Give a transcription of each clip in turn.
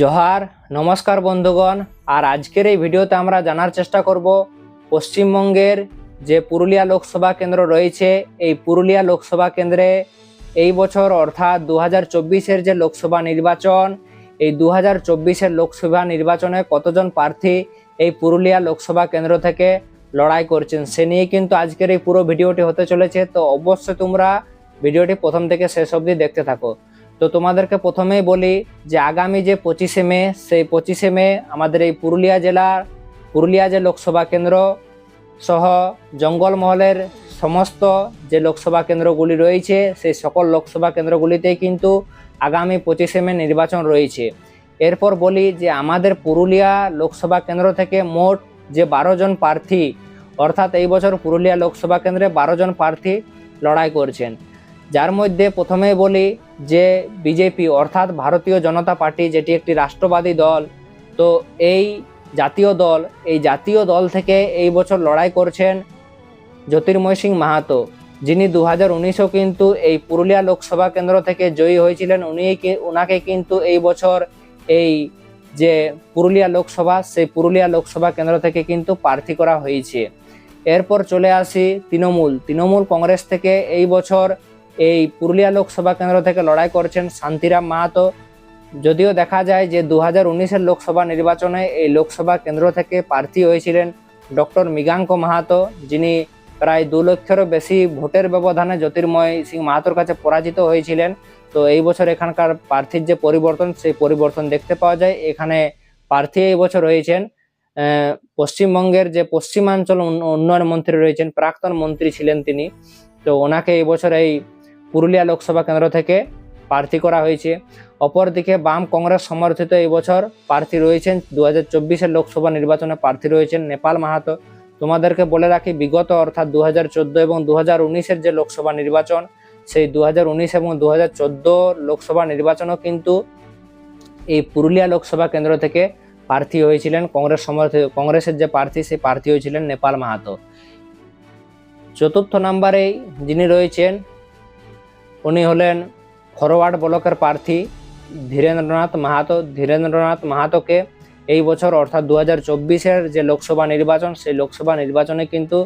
জোহার, নমস্কার বন্ধুগণ। আর আজকের এই ভিডিওতে আমরা জানার চেষ্টা করব পশ্চিমবঙ্গের যে পুরুলিয়া লোকসভা কেন্দ্র রয়েছে, এই পুরুলিয়া লোকসভা কেন্দ্রে এই বছর অর্থাৎ দু হাজার যে লোকসভা নির্বাচন, এই দু হাজার লোকসভা নির্বাচনে কতজন প্রার্থী এই পুরুলিয়া লোকসভা কেন্দ্র থেকে লড়াই করছেন, সে নিয়ে কিন্তু আজকের এই পুরো ভিডিওটি হতে চলেছে। তো অবশ্যই তোমরা ভিডিওটি প্রথম থেকে শেষ অবধি দেখতে থাকো। তো তোমাদেরকে প্রথমেই বলি যে আগামী যে পঁচিশে মে, সেই পঁচিশে মে আমাদের এই পুরুলিয়া জেলার পুরুলিয়া যে লোকসভা কেন্দ্র সহ জঙ্গলমহলের সমস্ত যে লোকসভা কেন্দ্রগুলি রয়েছে, সেই সকল লোকসভা কেন্দ্রগুলিতেই কিন্তু আগামী পঁচিশে মে নির্বাচন রয়েছে। এরপর বলি যে আমাদের পুরুলিয়া লোকসভা কেন্দ্র থেকে মোট যে বারো জন প্রার্থী, অর্থাৎ এই বছর পুরুলিয়া লোকসভা কেন্দ্রে বারো জন প্রার্থী লড়াই করছেন। যার মধ্যে প্রথমে বলি যে বিজেপি অর্থাৎ ভারতীয় জনতা পার্টি যেটি একটি রাষ্ট্রবাদী দল, তো এই জাতীয় দল, এই জাতীয় দল থেকে এই বছর লড়াই করছেন জ্যোতির্ময় সিং মাহাতো। যিনি দু হাজার কিন্তু এই পুরুলিয়া লোকসভা কেন্দ্র থেকে জয়ী হয়েছিলেন। উনি ওনাকে কিন্তু এই বছর এই যে পুরুলিয়া লোকসভা, সেই পুরুলিয়া লোকসভা কেন্দ্র থেকে কিন্তু প্রার্থী করা হয়েছে। এরপর চলে আসি তৃণমূল। তৃণমূল কংগ্রেস থেকে এই বছর এই পুরুলিয়া লোকসভা কেন্দ্র থেকে লড়াই করছেন শান্তিরাম মাহাতো। যদিও দেখা যায় যে দু হাজার উনিশের লোকসভা নির্বাচনে এই লোকসভা কেন্দ্র থেকে প্রার্থী হয়েছিলেন ডক্টর মৃগাঙ্ক মাহাতো, যিনি প্রায় দু লক্ষেরও বেশি ভোটের ব্যবধানে জ্যোতির্ময় সিং মাহাতোর কাছে পরাজিত হয়েছিলেন। তো এই বছর এখানকার প্রার্থীর যে পরিবর্তন, সেই পরিবর্তন দেখতে পাওয়া যায়। এখানে প্রার্থী এই বছর রয়েছেন পশ্চিমবঙ্গের যে পশ্চিমাঞ্চল উন্ন- উন্নয়ন মন্ত্রী রয়েছেন, প্রাক্তন মন্ত্রী ছিলেন তিনি। তো ওনাকে এই বছর এই পুরুলিয়া লোকসভা কেন্দ্র থেকে প্রার্থী করা হয়েছে। অপরদিকে বাম কংগ্রেস সমর্থিত এবছর প্রার্থী রয়েছেন। দু হাজার লোকসভা নির্বাচনে প্রার্থী রয়েছেন নেপাল মাহাতো। তোমাদেরকে বলে রাখি, বিগত অর্থাৎ দু হাজার চোদ্দ এবং দু হাজার যে লোকসভা নির্বাচন, সেই দু হাজার উনিশ এবং দু হাজার চোদ্দ লোকসভা নির্বাচনও কিন্তু এই পুরুলিয়া লোকসভা কেন্দ্র থেকে প্রার্থী হয়েছিলেন। কংগ্রেস সমর্থিত, কংগ্রেসের যে প্রার্থী, সেই প্রার্থী হয়েছিলেন নেপাল মাহাতো। চতুর্থ নম্বরে যিনি রয়েছেন উনি হলেন ফরওয়ার্ড ব্লকের প্রার্থী ধীরেন্দ্রনাথ মাহাতো। ধীরেন্দ্রনাথ মাহাতোকে এই বছর, অর্থাৎ দু হাজার যে লোকসভা নির্বাচন, সেই লোকসভা নির্বাচনে কিন্তু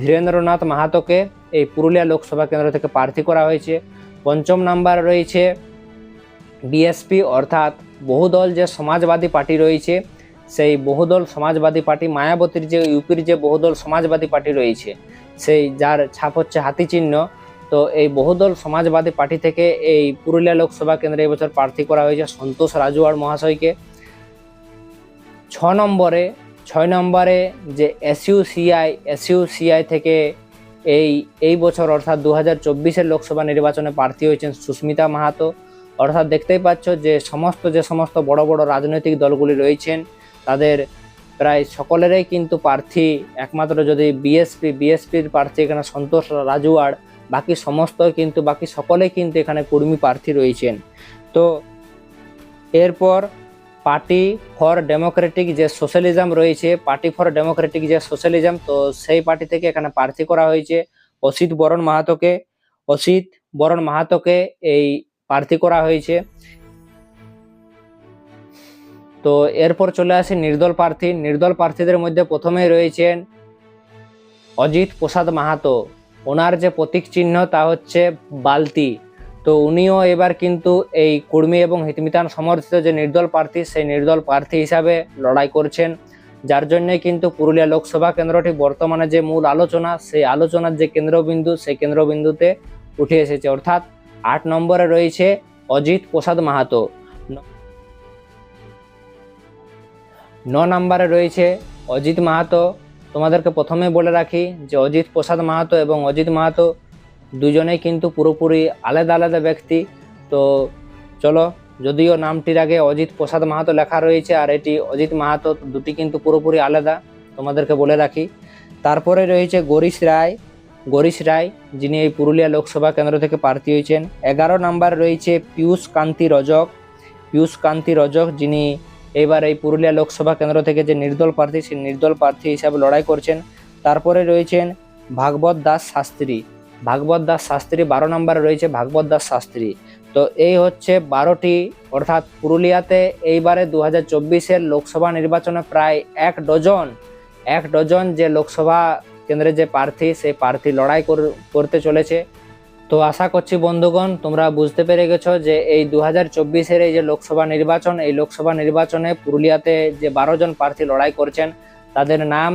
ধীরেন্দ্রনাথ মাহাতোকে এই পুরুলিয়া লোকসভা কেন্দ্র থেকে প্রার্থী করা হয়েছে। পঞ্চম নাম্বার রয়েছে বিএসপি, অর্থাৎ বহুদল যে সমাজবাদী পার্টি রয়েছে, সেই বহুদল সমাজবাদী পার্টি, মায়াবতীর যে, ইউপির যে বহুদল সমাজবাদী পার্টি রয়েছে, সেই যার ছাপ হচ্ছে হাতি চিহ্ন তো এই বহুদল সমাজবাদী পার্টি থেকে এই পুরুলিয়া লোকসভা কেন্দ্রে এবছর প্রার্থী করা হয়েছে সন্তোষ রাজুয়ার মহাশয়কে। ছ নম্বরে ছয় নম্বরে যে এসইউসিআই এসইউসিআই থেকে এই এই বছর অর্থাৎ দু হাজার লোকসভা নির্বাচনে প্রার্থী হয়েছেন সুস্মিতা মাহাতো। অর্থাৎ দেখতেই পাচ্ছ যে সমস্ত যে সমস্ত বড় বড় রাজনৈতিক দলগুলি রয়েছেন, তাদের প্রায় সকলেরই কিন্তু প্রার্থী একমাত্র যদি বিএসপি বিএসপির প্রার্থী এখানে সন্তোষ রাজুয়ার বাকি সমস্ত কিন্তু, বাকি সকলেই কিন্তু এখানে কর্মী প্রার্থী রয়েছেন। তো এরপর পার্টি ফর ডেমোক্রেটিক যে সোশ্যালিজম রয়েছে, পার্টি ফর ডেমোক্রেটিক যে সোশ্যালিজম, তো সেই পার্টি থেকে এখানে প্রার্থী করা হয়েছে অসিত বরণ মাহাতোকে। অসিত বরণ মাহাতোকে এই প্রার্থী করা হয়েছে। তো এরপর চলে আসে নির্দল প্রার্থী। নির্দল প্রার্থীদের মধ্যে প্রথমেই রয়েছেন অজিত প্রসাদ মাহাতো। ওনার যে প্রতীক চিহ্ন তা হচ্ছে বালতি। তো উনিও এবার কিন্তু এই কুর্মী এবং হিতমিতান সমর্থিত যে নির্দল প্রার্থী, সেই নির্দল প্রার্থী হিসাবে লড়াই করছেন, যার জন্যে কিন্তু পুরুলিয়া লোকসভা কেন্দ্রটি বর্তমানে যে মূল আলোচনা, সেই আলোচনার যে কেন্দ্রবিন্দু, সেই কেন্দ্রবিন্দুতে উঠে এসেছে। অর্থাৎ আট নম্বরে রয়েছে অজিত প্রসাদ মাহাতো। ন- নম্বরে রয়েছে অজিত মাহাতো তোমাদেরকে প্রথমে বলে রাখি যে অজিত প্রসাদ মাহাতো এবং অজিত মাহাতো দুজনেই কিন্তু পুরোপুরি আলাদা আলাদা ব্যক্তি। তো চলো, যদিও নামটির আগে অজিত প্রসাদ মাহাতো লেখা রয়েছে আর এটি অজিত মাহাতো দুটি কিন্তু পুরোপুরি আলাদা, তোমাদেরকে বলে রাখি। তারপরে রয়েছে গরিশ রায়। গরিশ রায়, যিনি এই পুরুলিয়া লোকসভা কেন্দ্র থেকে প্রার্থী হয়েছেন। এগারো নাম্বার রয়েছে পীয়ূষ কান্তি রজক। পীয়ূষ কান্তি রজক, যিনি এবার এই পুরুলিয়া লোকসভা কেন্দ্র থেকে যে নির্দল প্রার্থী, সেই নির্দল প্রার্থী হিসাবে লড়াই করছেন। তারপরে রয়েছেন ভাগবত দাস শাস্ত্রী। ভাগবত দাস শাস্ত্রী বারো নম্বরে রয়েছে ভাগবত দাস শাস্ত্রী। তো এই হচ্ছে বারোটি, অর্থাৎ পুরুলিয়াতে এইবারে দু হাজার লোকসভা নির্বাচনে প্রায় এক ডজন এক ডজন যে লোকসভা কেন্দ্রে যে প্রার্থী, সেই প্রার্থী লড়াই কর- করতে চলেছে। তো আশা করছি বন্ধুগণ, তোমরা বুঝতে পেরে গেছো যে এই দু হাজার চব্বিশের এই যে লোকসভা নির্বাচন, এই লোকসভা নির্বাচনে পুরুলিয়াতে যে বারো জন প্রার্থী লড়াই করছেন, তাদের নাম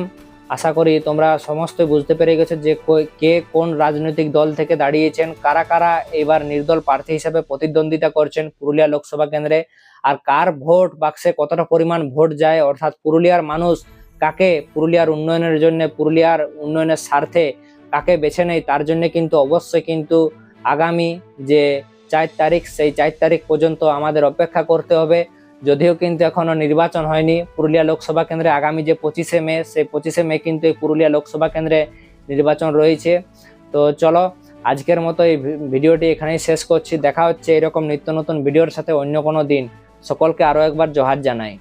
আশা করি তোমরা সমস্তই বুঝতে পেরে গেছো যে কে কোন রাজনৈতিক দল থেকে দাঁড়িয়েছেন, কারা কারা এবার নির্দল প্রার্থী হিসেবে প্রতিদ্বন্দ্বিতা করছেন পুরুলিয়া লোকসভা কেন্দ্রে, আর কার ভোট বাক্সে কতটা পরিমাণ ভোট যায়, অর্থাৎ পুরুলিয়ার মানুষ কাকে পুরুলিয়ার উন্নয়নের জন্য, পুরুলিয়ার উন্নয়নের স্বার্থে কাকে বেছে নেয় তার জন্য কিন্তু অবশ্যই কিন্তু আগামী যে চার তারিখ, সেই চার তারিখ পর্যন্ত আমাদের অপেক্ষা করতে হবে। যদিও কিন্তু এখনও নির্বাচন হয়নি, পুরুলিয়া লোকসভা কেন্দ্রে আগামী যে পঁচিশে মে, সেই পঁচিশে মে কিন্তু এই পুরুলিয়া লোকসভা কেন্দ্রে নির্বাচন রয়েছে। তো চলো, আজকের মতো এই ভিডিওটি এখানেই শেষ করছি। দেখা হচ্ছে এরকম নিত্য নতুন ভিডিওর সাথে অন্য কোনো দিন। সকলকে আরও একবার জোহার জানাই।